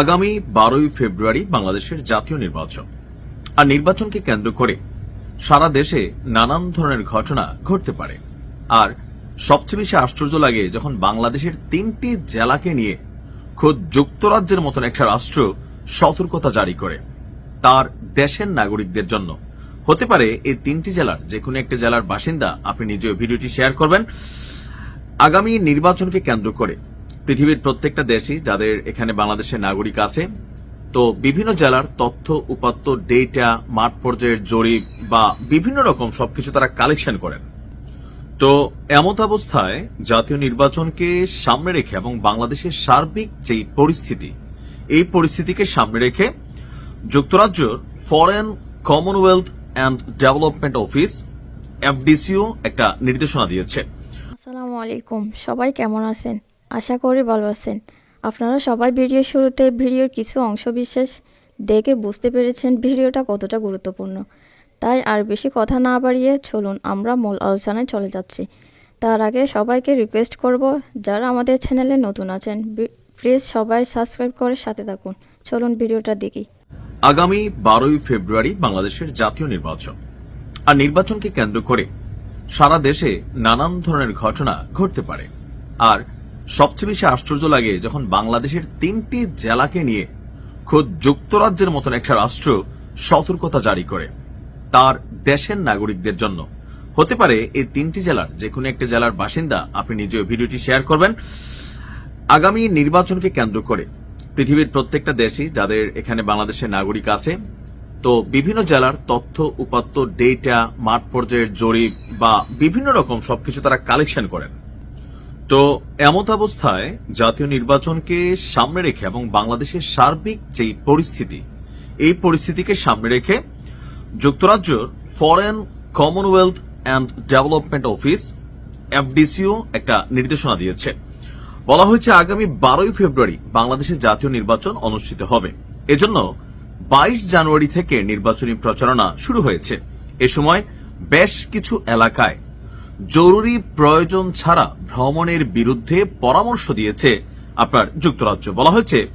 আগামী বারোই ফেব্রুয়ারি বাংলাদেশের জাতীয় নির্বাচন। আর নির্বাচনকে কেন্দ্র করে সারা দেশে নানান ধরনের ঘটনা ঘটতে পারে। আর সবচেয়ে বেশি আশ্চর্য লাগে যখন বাংলাদেশের তিনটি জেলাকে নিয়ে খোদ যুক্তরাজ্যের মতন একটা রাষ্ট্র সতর্কতা জারি করে। তার দেশের নাগরিকদের জন্য। হতে পারে এই তিনটি জেলার যে কোনো একটি জেলার বাসিন্দা আপনি নিজেও ভিডিওটি শেয়ার করবেন। আগামী নির্বাচনকে কেন্দ্র করে পৃথিবীর প্রত্যেকটা দেশই যাদের এখানে বাংলাদেশের নাগরিক আছে। তো বিভিন্ন জেলার তথ্য, উপাত্ত ডেটা মাঠ পর্যায়ের জরিপ বা বিভিন্ন রকম সবকিছু তারা কালেকশন করেন। তো এমত অবস্থায় জাতীয় নির্বাচনকে সামনে রেখে এবং বাংলাদেশের সার্বিক যেই পরিস্থিতি, এই পরিস্থিতিকে সামনে রেখে যুক্তরাজ্যের Foreign Commonwealth and Development Office FDCO একটা নির্দেশনা দিয়েছে। আসসালামু আলাইকুম। সবাই কেমন আছেন? আশা করি ভালো আছেন। আপনারা সবাই ভিডিওর শুরুতে ভিডিওর কিছু অংশ বিশেষ দেখে বুঝতে পেরেছেন ভিডিওটা কতটা গুরুত্বপূর্ণ। তাই আর বেশি কথা না বাড়িয়ে চলুন আমরা মূল আলোচনায় চলে যাচ্ছি। তার আগে সবাইকে রিকোয়েস্ট করব, যারা আমাদের চ্যানেলে নতুন আছেন প্লিজ সবাই সাবস্ক্রাইব করে সাথে থাকুন। চলুন ভিডিওটা দেখি। আগামী বারোই ফেব্রুয়ারি বাংলাদেশের জাতীয় নির্বাচন। আর নির্বাচনকে কেন্দ্র করে সারা দেশে নানান ধরনের ঘটনা ঘটতে পারে। আর সবচেয়ে বেশি আশ্চর্য লাগে যখন বাংলাদেশের তিনটি জেলাকে নিয়ে খোদ যুক্তরাজ্যের মতন একটা রাষ্ট্র সতর্কতা জারি করে, তার দেশের নাগরিকদের জন্য। হতে পারে এই তিনটি জেলার যে কোনো একটি জেলার বাসিন্দা আপনি নিজেও ভিডিওটি শেয়ার করবেন, আগামী নির্বাচনকে কেন্দ্র করে। পৃথিবীর প্রত্যেকটা দেশই যাদের এখানে বাংলাদেশের নাগরিক আছে, তো বিভিন্ন জেলার তথ্য, উপাত্ত ডেটা মাঠ পর্যায়ের জরিপ বা বিভিন্ন রকম সবকিছু তারা কালেকশন করেন। তো এমত অবস্থায় জাতীয় নির্বাচনকে সামনে রেখে এবং বাংলাদেশের সার্বিক যেই পরিস্থিতি, এই পরিস্থিতিকে সামনে রেখে যুক্তরাজ্যের Foreign Commonwealth and Development Office FDCO একটা নির্দেশনা দিয়েছে। বলা হয়েছে আগামী বারোই ফেব্রুয়ারি বাংলাদেশের জাতীয় নির্বাচন অনুষ্ঠিত হবে। এজন্য বাইশ জানুয়ারি থেকে নির্বাচনী প্রচারণা শুরু হয়েছে। এ সময় বেশ কিছু এলাকায় জরুরি প্রয়োজন ছাড়া ভ্রমণের বিরুদ্ধে পরামর্শ দিয়েছে আপনার যুক্তরাজ্য। বলা হয়েছে,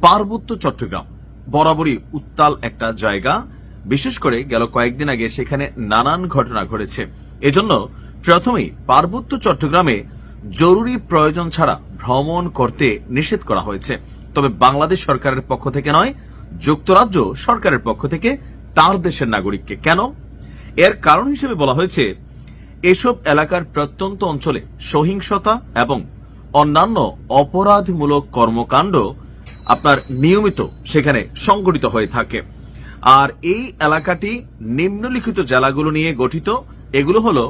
পার্বত্য চট্টগ্রাম বরাবরই উত্তাল একটা জায়গা। বিশেষ করে গেল কয়েকদিন আগে সেখানে নানান ঘটনা ঘটেছে। এজন্য প্রথমেই পার্বত্য চট্টগ্রামে জরুরি প্রয়োজন ছাড়া ভ্রমণ করতে নিষেধ করা হয়েছে। তবে বাংলাদেশ সরকারের পক্ষ থেকে নয়, যুক্তরাজ্য সরকারের পক্ষ থেকে তার দেশের নাগরিককে। কেন? এর কারণ হিসেবে বলা হয়েছে এসব এলাকার প্রত্যন্ত অঞ্চলে সহিংসতা এবং অন্যান্য অপরাধমূলক কর্মকাণ্ড আপনার নিয়মিত সেখানে সংগঠিত হয়ে থাকে। আর এই এলাকাটি নিম্নলিখিত জেলাগুলো নিয়ে গঠিত, এগুলো হলো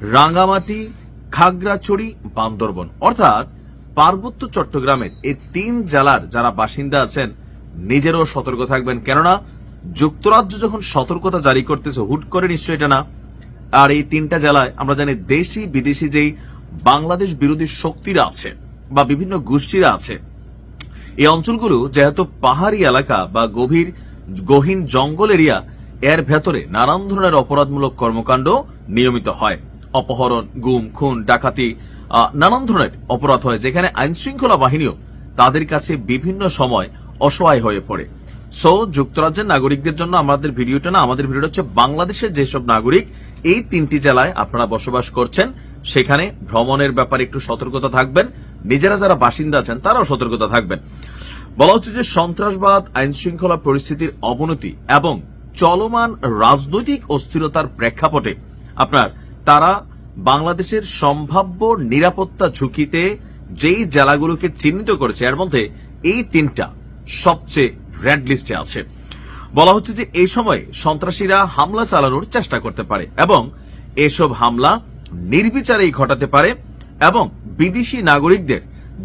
রাঙ্গামাটি, খাগড়াছড়ি, বান্দরবন। অর্থাৎ পার্বত্য চট্টগ্রামের এই তিন জেলার যারা বাসিন্দা আছেন, নিজেরও সতর্ক থাকবেন। কেননা যুক্তরাজ্য যখন সতর্কতা জারি করতেছে, হুট করে নিশ্চয় এটা না। আর এই তিনটা জেলায় আমরা জানি দেশি, বিদেশি যেই বাংলাদেশ বিরোধী শক্তিরা আছে বা বিভিন্ন গোষ্ঠীরা আছে, এই অঞ্চলগুলো যেহেতু পাহাড়ি এলাকা বা গভীর, গহীন জঙ্গল এরিয়া, এর ভেতরে নানান ধরনের অপরাধমূলক কর্মকাণ্ড নিয়মিত হয়। অপহরণ, গুম, খুন, ডাকাতি নানান ধরনের অপরাধ হয়, যেখানে আইন শৃঙ্খলা বাহিনীও তাদের কাছে বিভিন্ন সময় অসহায় হয়ে পড়ে। সো যুক্তরাজ্যের নাগরিকদের জন্য আমাদের ভিডিওটা না, আমাদের ভিডিওটা হচ্ছে বাংলাদেশের যেসব নাগরিক এই তিনটি জেলায় আপনারা বসবাস করছেন। সেখানে ভ্রমণের ব্যাপারে একটু সতর্কতা থাকবেন। নিজেরা যারা বাসিন্দা আছেন, তারাও সতর্কতা থাকবেন। বলা হচ্ছে যে সন্ত্রাসবাদ আইন শৃঙ্খলা পরিস্থিতির অবনতি এবং চলমান রাজনৈতিক অস্থিরতার প্রেক্ষাপটে আপনার তারা বাংলাদেশের সম্ভাব্য নিরাপত্তা ঝুঁকিতে যেই জেলাগুলোকে চিহ্নিত করেছে, এর মধ্যে এই তিনটা সবচেয়ে রেড লিস্টে আছে। বলা হচ্ছে যে এই সময়ে সন্ত্রাসীরা হামলা চালানোর চেষ্টা করতে পারে এবং এসব হামলা নির্বিচারেই ঘটাতে পারে এবং বিদেশি নাগরিকদের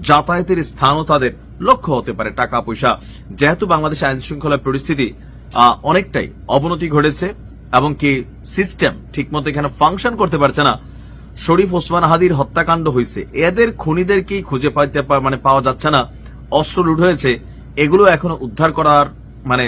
যাতায়াতের স্থানও তাদের লক্ষ্য হতে পারে টাকা পয়সা যেহেতু বাংলাদেশ আইন শৃঙ্খলা পরিস্থিতি অনেকটাই অবনতি ঘটেছে এবং কি সিস্টেম ঠিকমতো এখানে ফাংশন করতে পারছে না, শরীফ ওসমান হাদির হত্যাকাণ্ড হয়েছে। এদের খুনিদেরকেই খুঁজে পাইতে মানে পাওয়া যাচ্ছে না, অস্ত্র লুট হয়েছে, এগুলো এখনও উদ্ধার করার মানে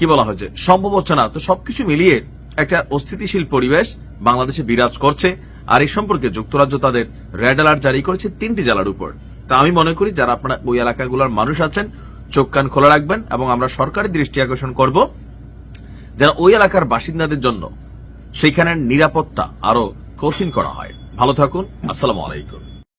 কি বলা হয়েছে? সম্ভব হচ্ছে না। তো সবকিছু মিলিয়ে একটা অস্থিতিশীল পরিবেশ বাংলাদেশে বিরাজ করছে। আর এই সম্পর্কে যুক্তরাজ্য তাদের রেড অ্যালার্ট জারি করেছে তিনটি জেলার উপর। তা আমি মনে করি যারা আপনারা ওই এলাকাগুলোর মানুষ আছেন, চোখ কান খোলা রাখবেন এবং আমরা সরকারি দৃষ্টি আকর্ষণ করব যারা ওই এলাকার বাসিন্দাদের জন্য সেখানের নিরাপত্তা আরও কঠিন করা হয়। ভালো থাকুন। আসসালামু আলাইকুম।